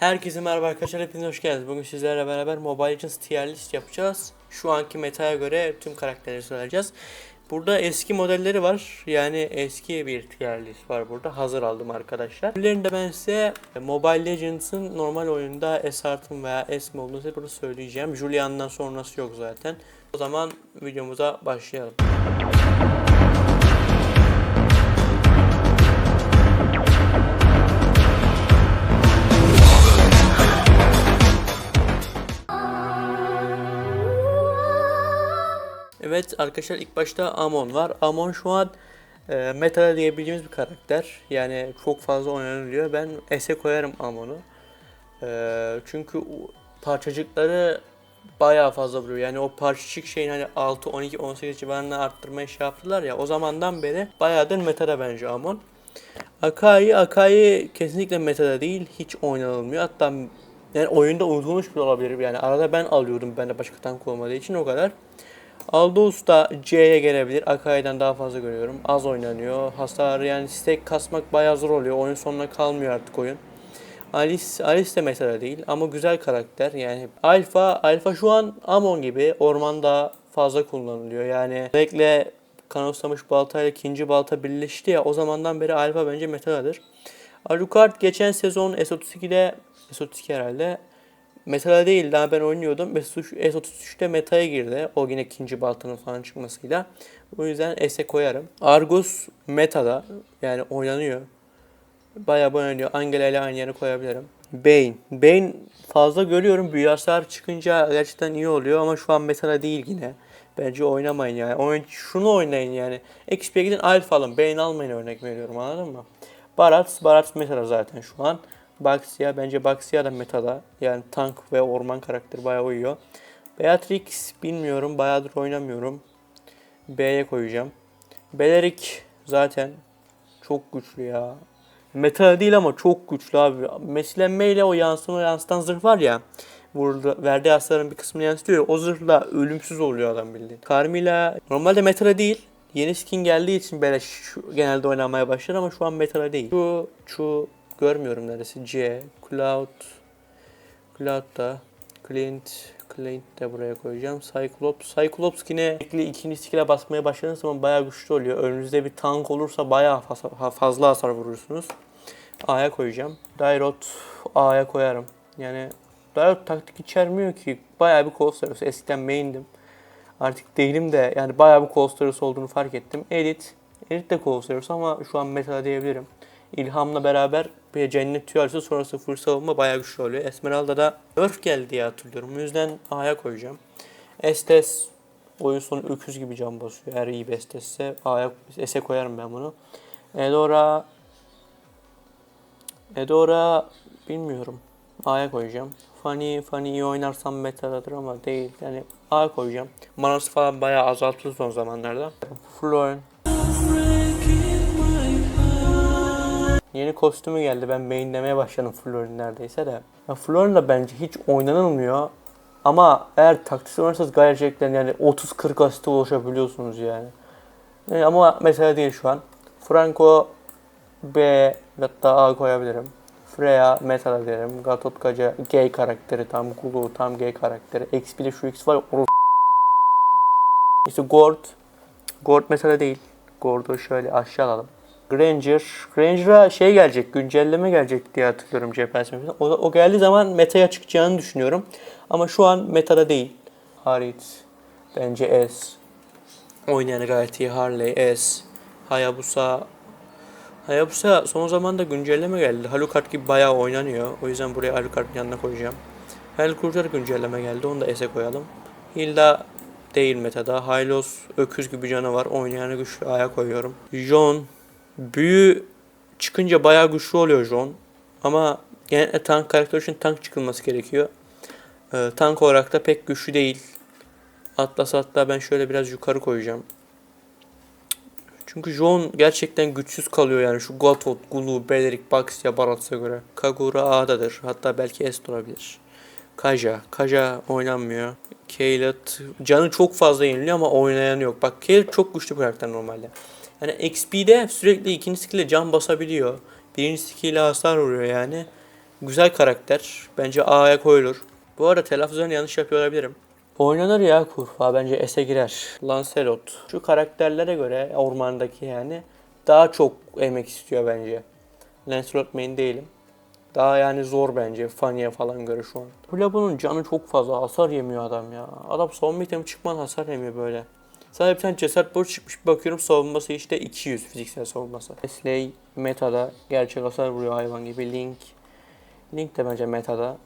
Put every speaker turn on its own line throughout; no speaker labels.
Herkese merhaba arkadaşlar hepiniz hoş geldiniz. Bugün sizlerle beraber Mobile Legends tier list yapacağız. Şu anki metaya göre tüm karakterleri söyleyeceğiz. Burada eski modelleri var. Yani eski bir tier list var burada. Hazır aldım arkadaşlar. Bunların da ben size Mobile Legends'ın normal oyunda S artım veya S mi olduğunu size burada söyleyeceğim. Julian'dan sonrası yok zaten. O zaman videomuza başlayalım. Evet arkadaşlar ilk başta Amon var. Amon şu an e, meta diyebileceğimiz bir karakter. Yani çok fazla oynanılıyor. Ben S'e koyarım Amon'u. E, çünkü parçacıkları bayağı fazla vuruyor. Yani o parçacık şeyin hani 6, 12, 18 civarında arttırmaya şey yaptılar ya. O zamandan beri bayağıdır metada bence Amon. Akai, Akai kesinlikle metada değil. Hiç oynanılmıyor. Hatta yani oyunda unutulmuş bile olabilir. Yani arada ben alıyordum ben de başka tank olmadığı için o kadar. Aldous da C'ye gelebilir. Akai'den daha fazla görüyorum. Az oynanıyor. Hasar yani stack kasmak bayağı zor oluyor. Oyun sonuna kalmıyor artık oyun. Alice, Alice de mesela değil ama güzel karakter. Yani Alpha, Alpha şu an Amon gibi ormanda fazla kullanılıyor. Yani özellikle kanoslamış balta ile ikinci balta birleşti ya o zamandan beri Alpha bence metadadır. Alucard geçen sezon S32'de S32 herhalde Mesela değil daha ben oynuyordum. S33'te meta'ya girdi. O yine ikinci baltanın falan çıkmasıyla. O yüzden S'e koyarım. Argus meta'da yani oynanıyor. Bayağı oynanıyor. Angela ile aynı yere koyabilirim. Bane. Bane fazla görüyorum. Büyü çıkınca gerçekten iyi oluyor ama şu an meta'da değil yine. Bence oynamayın yani. Oyun, şunu oynayın yani. XP'ye gidin alfa alın. Bane almayın örnek veriyorum anladın mı? Barat, Barat meta'da zaten şu an. Baxia bence Baxia da metada. Yani tank ve orman karakteri bayağı uyuyor. Beatrix bilmiyorum. Bayağıdır oynamıyorum. B'ye koyacağım. Beleric zaten çok güçlü ya. Meta değil ama çok güçlü abi. Meslenmeyle o yansıma yansıtan zırh var ya. Burada verdiği hasarın bir kısmını yansıtıyor. O zırhla ölümsüz oluyor adam bildiğin. Carmilla normalde meta değil. Yeni skin geldiği için böyle genelde oynamaya başlar ama şu an meta değil. Şu, şu görmüyorum neresi. C, Cloud, Cloud da, Clint, Clint de buraya koyacağım. Cyclops, Cyclops yine ikinci skill'e basmaya başladığınız zaman bayağı güçlü oluyor. Önünüzde bir tank olursa bayağı fazla, hasar vurursunuz. A'ya koyacağım. Dairot A'ya koyarım. Yani Dairot taktik içermiyor ki. Bayağı bir kol sarısı. Eskiden main'dim. Artık değilim de yani bayağı bir kol sarısı olduğunu fark ettim. Edit. Edit de kol sarısı ama şu an meta diyebilirim. İlham'la beraber bir cennet tüyarsı sonrası full savunma bayağı güçlü oluyor. Esmeralda'da Örf geldi diye hatırlıyorum. O yüzden A'ya koyacağım. Estes oyun sonu öküz gibi can basıyor. Eğer iyi bir Estes'se A'ya S'e koyarım ben bunu. Edora Edora bilmiyorum. A'ya koyacağım. Fanny, Fanny iyi oynarsam metadadır ama değil. Yani A'ya koyacağım. Manası falan bayağı azaltıldı son zamanlarda. Florin Yeni kostümü geldi. Ben mainlemeye başladım Florin neredeyse de. Ya Florin de bence hiç oynanılmıyor. Ama eğer taktiksel oynarsanız gerçekten yani 30-40 asiste ulaşabiliyorsunuz yani. yani. Ama mesela değil şu an. Franco B hatta A koyabilirim. Freya metal derim. Gatotkaca gay karakteri tam Gulu tam gay karakteri. XP'de şu X var. Or işte Gord. Gord mesela değil. Gord'u şöyle aşağı alalım. Granger. Granger'a şey gelecek, güncelleme gelecek diye hatırlıyorum GPS O, o geldiği zaman meta'ya çıkacağını düşünüyorum. Ama şu an metada değil. Harit. Bence S. Oynayan gayet iyi. Harley S. Hayabusa. Hayabusa son zamanda güncelleme geldi. Alucard gibi bayağı oynanıyor. O yüzden buraya Alucard'ın yanına koyacağım. Hellcruiser güncelleme geldi. Onu da S'e koyalım. Hilda değil metada. Hylos öküz gibi canavar. Oynayanı güçlü A'ya koyuyorum. John Büyü çıkınca bayağı güçlü oluyor John. Ama genellikle tank karakter için tank çıkılması gerekiyor. Ee, tank olarak da pek güçlü değil. Atlas hatta ben şöyle biraz yukarı koyacağım. Çünkü John gerçekten güçsüz kalıyor yani şu Godford, Gulu, Beleric, Baxia, Barats'a göre. Kagura A'dadır. Hatta belki S olabilir. Kaja. Kaja oynanmıyor. Kaylet. Canı çok fazla yeniliyor ama oynayan yok. Bak Kaylet çok güçlü bir karakter normalde. Yani XP'de sürekli ikinci skill'e can basabiliyor. Birinci skill'e hasar vuruyor yani. Güzel karakter. Bence A'ya koyulur. Bu arada telaffuzlarını yanlış yapıyor olabilirim. Oynanır ya Kurfa bence S'e girer. Lancelot. Şu karakterlere göre ormandaki yani daha çok emek istiyor bence. Lancelot main değilim. Daha yani zor bence Fanny'e falan göre şu an. Hula bunun canı çok fazla hasar yemiyor adam ya. Adam savunma itemi çıkmadan hasar yemiyor böyle. Sadece bir tane cesaret borç çıkmış bakıyorum savunması işte 200 fiziksel savunması. Wesley metada gerçek hasar vuruyor hayvan gibi. Link Link de bence metada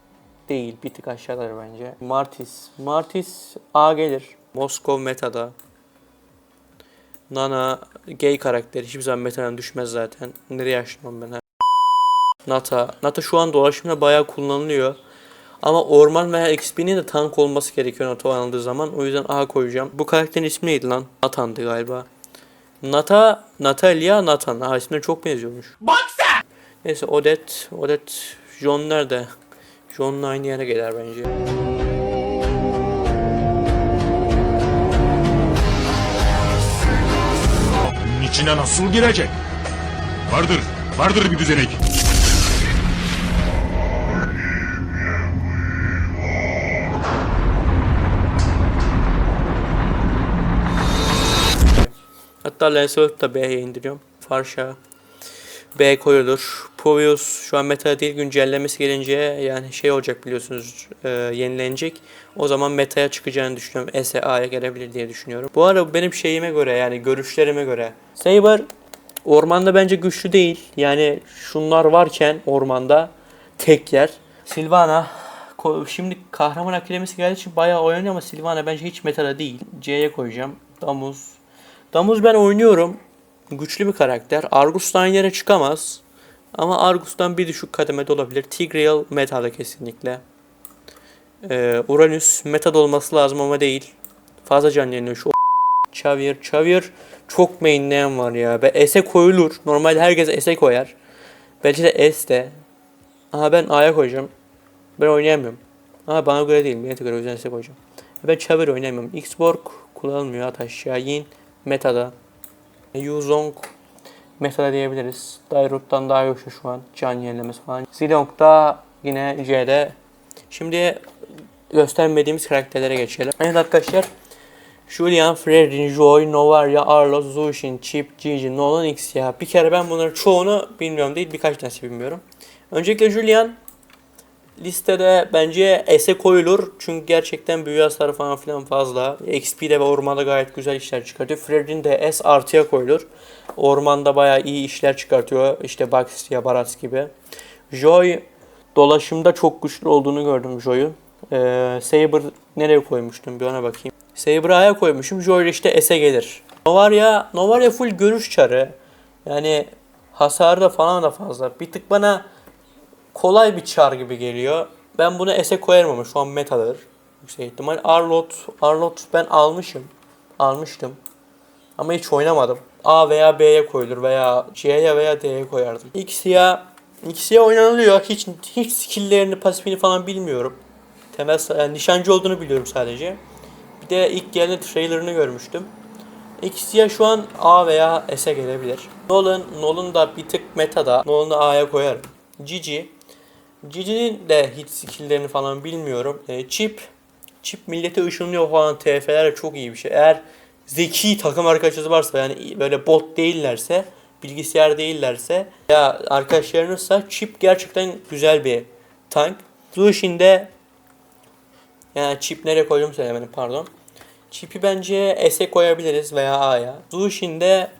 değil. Bir tık aşağılar bence. Martis. Martis A gelir. Moskov metada. Nana gay karakteri hiçbir zaman metadan düşmez zaten. Nereye yaşlamam ben? Nata. Nata şu an dolaşımda bayağı kullanılıyor. Ama orman veya XP'nin de tank olması gerekiyor Nata alındığı zaman. O yüzden A koyacağım. Bu karakterin ismi neydi lan? Nathan'dı galiba. Nata, Natalia, Nathan. Ha isimleri çok benziyormuş. Neyse Odet, Odet, John nerede? John'la aynı yere gelir bence.
İçine nasıl girecek? Vardır, vardır bir düzenek.
Hatta Lancelot da B'ye indiriyorum. Farşa. B koyulur. Povius şu an meta değil güncellemesi gelince yani şey olacak biliyorsunuz e, yenilenecek. O zaman meta'ya çıkacağını düşünüyorum. S A'ya gelebilir diye düşünüyorum. Bu arada benim şeyime göre yani görüşlerime göre. Saber ormanda bence güçlü değil. Yani şunlar varken ormanda tek yer. Silvana şimdi kahraman akilemesi geldiği için bayağı oynuyor ama Silvana bence hiç metada değil. C'ye koyacağım. Damuz. Damuz ben oynuyorum. Güçlü bir karakter. Argus'tan yere çıkamaz. Ama Argus'tan bir düşük kademede olabilir. Tigreal metada kesinlikle. Ee, Uranüs metada olması lazım ama değil. Fazla can yeniyor şu Xavier. Xavier çok mainleyen var ya. Ve S'e koyulur. Normalde herkes S'e koyar. Belki de S de. Aha ben A'ya koyacağım. Ben oynayamıyorum. Ama bana göre değil. Millete göre o yüzden S'e koyacağım. Ben Xavier oynayamıyorum. Xborg kullanılmıyor. Ataşya. Yin metada. Yuzong metada diyebiliriz. Dairut'tan daha güçlü şu an. Can yenilemesi falan. Zilong da yine C'de. Şimdi göstermediğimiz karakterlere geçelim. Evet arkadaşlar. Julian, Fredrin, Joy, Novaria, Arlos, Zushin, Chip, Gigi, Nolan, X ya. Bir kere ben bunların çoğunu bilmiyorum değil birkaç tanesi bilmiyorum. Öncelikle Julian listede bence S'e koyulur. Çünkü gerçekten büyü hasarı falan filan fazla. XP'de ve ormanda gayet güzel işler çıkartıyor. Fredrin de S artıya koyulur. Ormanda bayağı iyi işler çıkartıyor. İşte Baxia, Baras gibi. Joy dolaşımda çok güçlü olduğunu gördüm Joy'un. Ee, Saber nereye koymuştum bir ona bakayım. Saber'ı A'ya koymuşum. Joy işte S'e gelir. Novaria, Novaria full görüş çarı. Yani hasarı da falan da fazla. Bir tık bana kolay bir çar gibi geliyor. Ben bunu S'e koyarım ama şu an metadır. Yüksek ihtimal. Arlot, Arlot ben almışım. Almıştım. Ama hiç oynamadım. A veya B'ye koyulur veya C'ye veya D'ye koyardım. X'ye X'ye oynanılıyor. Hiç hiç skill'lerini, pasifini falan bilmiyorum. Temel yani nişancı olduğunu biliyorum sadece. Bir de ilk geldiğinde trailerını görmüştüm. X'ye şu an A veya S'e gelebilir. Nolan, Nolan da bir tık metada. Nolan'ı A'ya koyarım. Gigi. Gigi'nin de hiç skill'lerini falan bilmiyorum. E, Chip. Chip millete ışınlıyor falan. TF'ler çok iyi bir şey. Eğer zeki takım arkadaşınız varsa yani böyle bot değillerse, bilgisayar değillerse ya arkadaşlarınızsa Chip gerçekten güzel bir tank. Zushin de yani Chip nereye koydum söylemedim pardon. Chip'i bence S'e koyabiliriz veya A'ya. Zushin de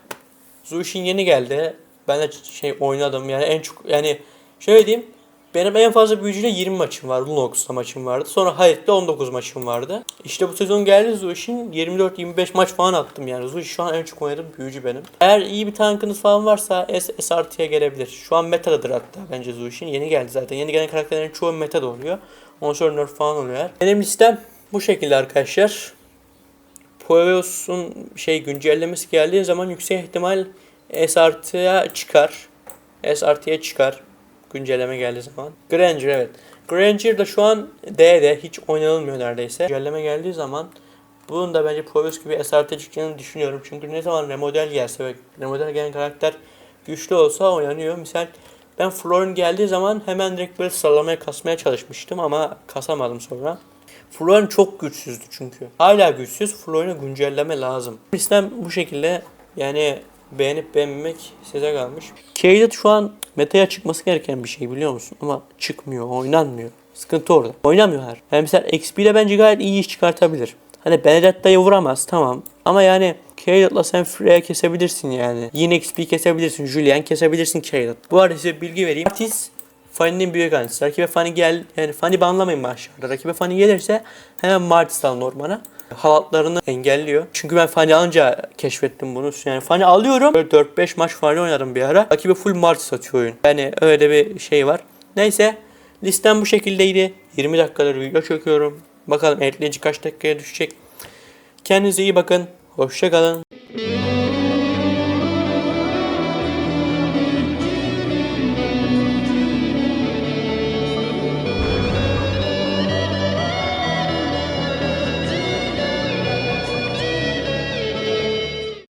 Zushin yeni geldi. Ben de şey oynadım yani en çok yani şöyle diyeyim. Benim en fazla büyücüyle 20 maçım vardı. Lunox'ta maçım vardı. Sonra Hayat'ta 19 maçım vardı. İşte bu sezon geldi Zushin 24-25 maç falan attım yani. Zushin şu an en çok oynadığım büyücü benim. Eğer iyi bir tankınız falan varsa S, S artıya gelebilir. Şu an metadadır hatta bence Zushin. Yeni geldi zaten. Yeni gelen karakterlerin çoğu metada oluyor. Ondan sonra nerf falan oluyor. Benim listem bu şekilde arkadaşlar. Poeos'un şey güncellemesi geldiği zaman yüksek ihtimal S artıya çıkar. S artıya çıkar. Güncelleme geldiği zaman. Granger evet. Granger da şu an D'de hiç oynanılmıyor neredeyse. Güncelleme geldiği zaman bunun da bence Poeos gibi S artıya çıkacağını düşünüyorum. Çünkü ne zaman remodel gelse ve remodel gelen karakter güçlü olsa oynanıyor. Misal Ben Florin geldiği zaman hemen direkt böyle sallamaya kasmaya çalışmıştım ama kasamadım sonra. Florin çok güçsüzdü çünkü. Hala güçsüz. Florin'e güncelleme lazım. Sistem bu şekilde yani beğenip beğenmemek size kalmış. Kadet şu an metaya çıkması gereken bir şey biliyor musun? Ama çıkmıyor, oynanmıyor. Sıkıntı orada. Oynamıyorlar. Yani mesela XP ile bence gayet iyi iş çıkartabilir. Hani Benedetta'yı vuramaz tamam. Ama yani Kade'la sen Freya kesebilirsin yani. Yine XP kesebilirsin. Julian kesebilirsin Kade. Bu arada size bilgi vereyim. Artis Fanny'nin büyük annesi. Rakibe Fanny gel yani Fanny banlamayın başlarda. Rakibe Fanny gelirse hemen Martis alın ormana. Halatlarını engelliyor. Çünkü ben Fanny alınca keşfettim bunu. Yani Fanny alıyorum. Böyle 4-5 maç Fanny oynadım bir ara. Rakibe full Martis atıyor oyun. Yani öyle bir şey var. Neyse listem bu şekildeydi. 20 dakikadır video çekiyorum. Bakalım ekleyici kaç dakikaya düşecek. Kendinize iyi bakın. Hoşça kalın.